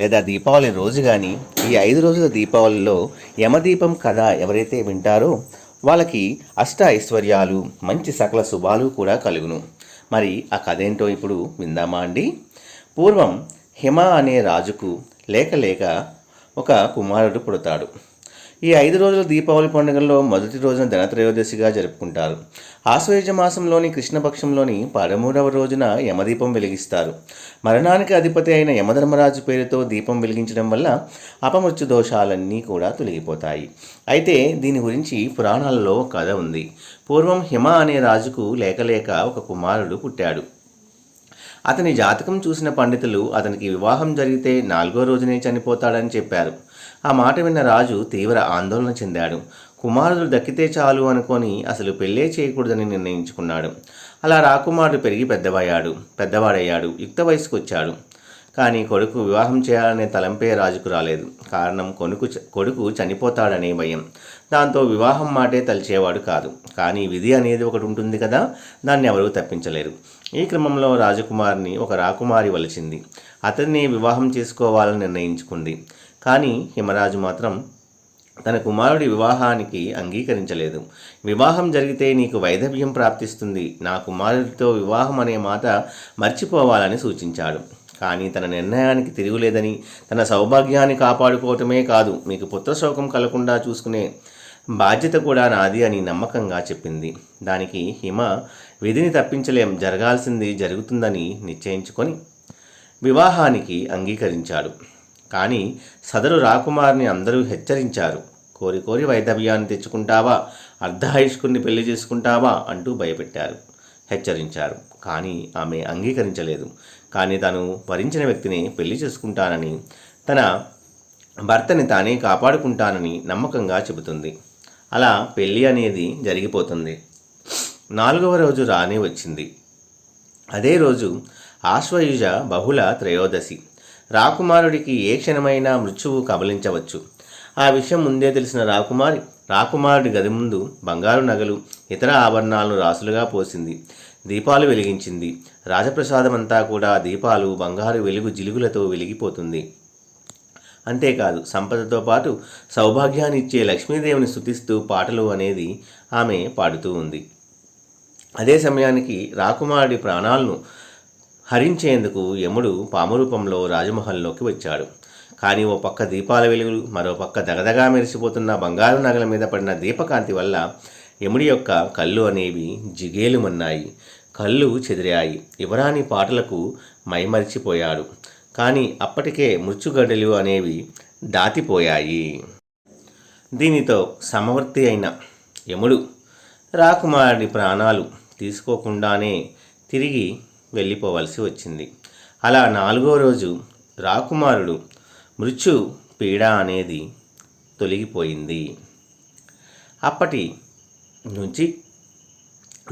లేదా దీపావళి రోజు కానీ ఈ ఐదు రోజుల దీపావళిలో యమదీపం కథ ఎవరైతే వింటారో వాళ్ళకి అష్ట ఐశ్వర్యాలు మంచి సకల శుభాలు కూడా కలుగును. మరి ఆ కథ ఏంటో ఇప్పుడు విందామా అండి? పూర్వం హిమ అనే రాజుకు లేక లేక ఒక కుమారుడు పుడతాడు. ఈ ఐదు రోజుల దీపావళి పండుగల్లో మొదటి రోజున ధనత్రయోదశిగా జరుపుకుంటారు. ఆశ్వయుజ మాసంలోని కృష్ణపక్షంలోని పదమూడవ రోజున యమదీపం వెలిగిస్తారు. మరణానికి అధిపతి అయిన యమధర్మరాజు పేరుతో దీపం వెలిగించడం వల్ల అపమృత్యు దోషాలన్నీ కూడా తొలగిపోతాయి. అయితే దీని గురించి పురాణాలలో కథ ఉంది. పూర్వం హిమ అనే రాజుకు లేకలేక ఒక కుమారుడు పుట్టాడు. అతని జాతకం చూసిన పండితులు అతనికి వివాహం జరిగితే నాలుగో రోజునే చనిపోతాడని చెప్పారు. ఆ మాట విన్న రాజు తీవ్ర ఆందోళన చెందాడు. కుమారుడు దక్కితే చాలు అనుకొని అసలు పెళ్ళే చేయకూడదని నిర్ణయించుకున్నాడు. అలా రాకుమారుడు పెరిగి పెద్దవయ్యాడు. పెద్దవాడయ్యాడు. యుక్త వయసుకు వచ్చాడు. కానీ కొడుకు వివాహం చేయాలనే తలంపే రాజుకు రాలేదు. కారణం కొనుకు కొడుకు చనిపోతాడనే భయం. దాంతో వివాహం మాటే తలిచేవాడు కాదు. కానీ విధి అనేది ఒకటి ఉంటుంది కదా దాన్ని ఎవరూ తప్పించలేరు. ఈ క్రమంలో రాజకుమారిని ఒక రాకుమారి వలిచింది. అతన్ని వివాహం చేసుకోవాలని నిర్ణయించుకుంది. కానీ హిమరాజు మాత్రం తన కుమారుడి వివాహానికి అంగీకరించలేదు. వివాహం జరిగితే నీకు వైధవ్యం ప్రాప్తిస్తుంది. నా కుమారుడితో వివాహం అనే మాట మర్చిపోవాలని సూచించాడు. కానీ తన నిర్ణయానికి తిరుగులేదని తన సౌభాగ్యాన్ని కాపాడుకోవటమే కాదు మీకు పుత్రశోకం కలగకుండా చూసుకునే బాధ్యత కూడా నాది అని నమ్మకంగా చెప్పింది. దానికి హిమ విధిని తప్పించలేం జరగాల్సింది జరుగుతుందని నిశ్చయించుకొని వివాహానికి అంగీకరించాడు. కానీ సదరు రాకుమార్ని అందరూ హెచ్చరించారు. కోరి కోరి వైధవ్యాన్ని తెచ్చుకుంటావా అర్ధాయుష్కుని పెళ్ళి చేసుకుంటావా అంటూ భయపెట్టారు. హెచ్చరించారు. కానీ ఆమె అంగీకరించలేదు. కానీ తను వరించిన వ్యక్తిని పెళ్ళి చేసుకుంటానని తన భర్తని తానే కాపాడుకుంటానని నమ్మకంగా చెబుతుంది. అలా పెళ్ళి అనేది జరిగిపోతుంది. నాలుగవ రోజు రానే వచ్చింది. అదే రోజు ఆశ్వయుజ బహుళ త్రయోదశి. రాకుమారుడికి ఏ క్షణమైనా మృత్యువు కబలించవచ్చు. ఆ విషయం ముందే తెలిసిన రాకుమారి రాకుమారుడి గది ముందు బంగారు నగలు ఇతర ఆభరణాలను రాసులుగా పోసింది. దీపాలు వెలిగించింది. రాజప్రసాదమంతా కూడా దీపాలు బంగారు వెలుగు జిలుగులతో వెలిగిపోతుంది. అంతేకాదు సంపదతో పాటు సౌభాగ్యాన్ని ఇచ్చే లక్ష్మీదేవిని స్థుతిస్తూ పాటలు అనేది ఆమె పాడుతూ ఉంది. అదే సమయానికి రాకుమారుడి ప్రాణాలను హరించేందుకు యముడు పాము రూపంలో రాజమహల్లోకి వచ్చాడు. కానీ ఓ పక్క దీపాల వెలుగులు మరో పక్క దగదగా మెరిసిపోతున్న బంగారు నగల మీద పడిన దీపకాంతి వల్ల యముడి యొక్క కళ్ళు అనేవి జిగేలుమన్నాయి. కళ్ళు చెదిరాయి. యువరాణి పాటలకు మైమరిచిపోయాడు. కానీ అప్పటికే మృత్యుగడ్డలు అనేవి దాటిపోయాయి. దీనితో సమవర్తి అయిన యముడు రాకుమారుడి ప్రాణాలు తీసుకోకుండానే తిరిగి వెళ్ళిపోవలసి వచ్చింది. అలా నాలుగో రోజు రాకుమారుడు మృత్యు పీడ అనేది తొలగిపోయింది. అప్పటి నుంచి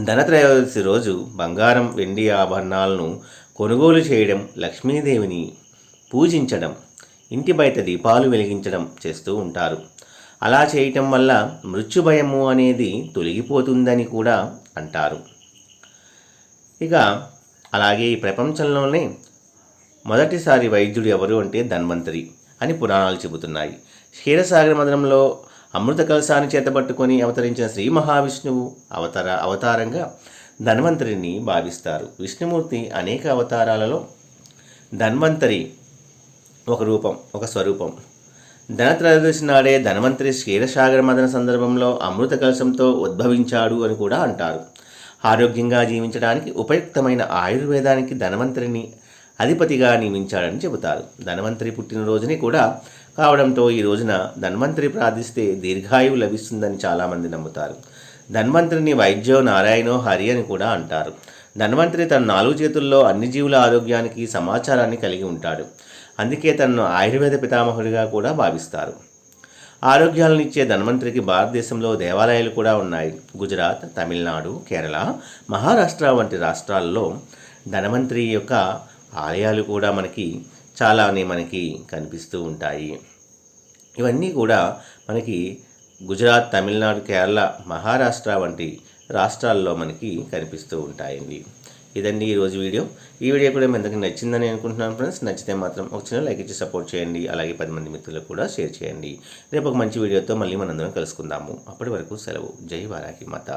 ధనత్రయోదశి రోజు బంగారం వెండి ఆభరణాలను కొనుగోలు చేయడం లక్ష్మీదేవిని పూజించడం ఇంటి బయట దీపాలు వెలిగించడం చేస్తూ ఉంటారు. అలా చేయటం వల్ల మృత్యుభయము అనేది తొలగిపోతుందని కూడా అంటారు. ఇక అలాగే ఈ ప్రపంచంలోనే మొదటిసారి వైద్యుడు ఎవరు అంటే ధన్వంతరి అని పురాణాలు చెబుతున్నాయి. క్షీరసాగర మదనంలో అమృత కలశాన్ని చేతబట్టుకొని అవతరించిన శ్రీ మహావిష్ణువు అవతార అవతారంగా ధన్వంతరిని భావిస్తారు. విష్ణుమూర్తి అనేక అవతారాలలో ధన్వంతరి ఒక రూపం ఒక స్వరూపం. ధనత్రయోదశి నాడే ధనవంతరి క్షీరసాగర మదన సందర్భంలో అమృత కలశంతో ఉద్భవించాడు అని కూడా అంటారు. ఆరోగ్యంగా జీవించడానికి ఉపయుక్తమైన ఆయుర్వేదానికి ధనవంతరిని అధిపతిగా నియమించాడని చెబుతారు. ధనవంతరి పుట్టినరోజుని కూడా కావడంతో ఈ రోజున ధన్వంతరి ప్రార్థిస్తే దీర్ఘాయువు లభిస్తుందని చాలామంది నమ్ముతారు. ధన్వంతరిని వైద్యో నారాయణో హరి అని కూడా అంటారు. ధన్వంతరి తన నాలుగు చేతుల్లో అన్ని జీవుల ఆరోగ్యానికి సమాచారాన్ని కలిగి ఉంటాడు. అందుకే తనను ఆయుర్వేద పితామహుడిగా కూడా భావిస్తారు. ఆరోగ్యాలను ఇచ్చే ధన్వంతరికి భారతదేశంలో దేవాలయాలు కూడా ఉన్నాయి. గుజరాత్ తమిళనాడు కేరళ మహారాష్ట్ర వంటి రాష్ట్రాల్లో ధన్వంతరి యొక్క ఆలయాలు కూడా మనకి చాలానే మనకి కనిపిస్తూ ఉంటాయి. ఇవన్నీ కూడా మనకి గుజరాత్ తమిళనాడు కేరళ మహారాష్ట్ర వంటి రాష్ట్రాల్లో మనకి కనిపిస్తూ ఉంటాయండి. ఇదండి ఈరోజు వీడియో. ఈ వీడియో కూడా మీ అందరికీ నచ్చిందని అనుకుంటున్నాను ఫ్రెండ్స్. నచ్చితే మాత్రం ఒక చిన్న లైక్ ఇచ్చి సపోర్ట్ చేయండి. అలాగే పది మంది మిత్రులకు కూడా షేర్ చేయండి. రేపు ఒక మంచి వీడియోతో మళ్ళీ మనందరం కలుసుకుందాము. అప్పటి వరకు సెలవు. జై వారాకి మాత.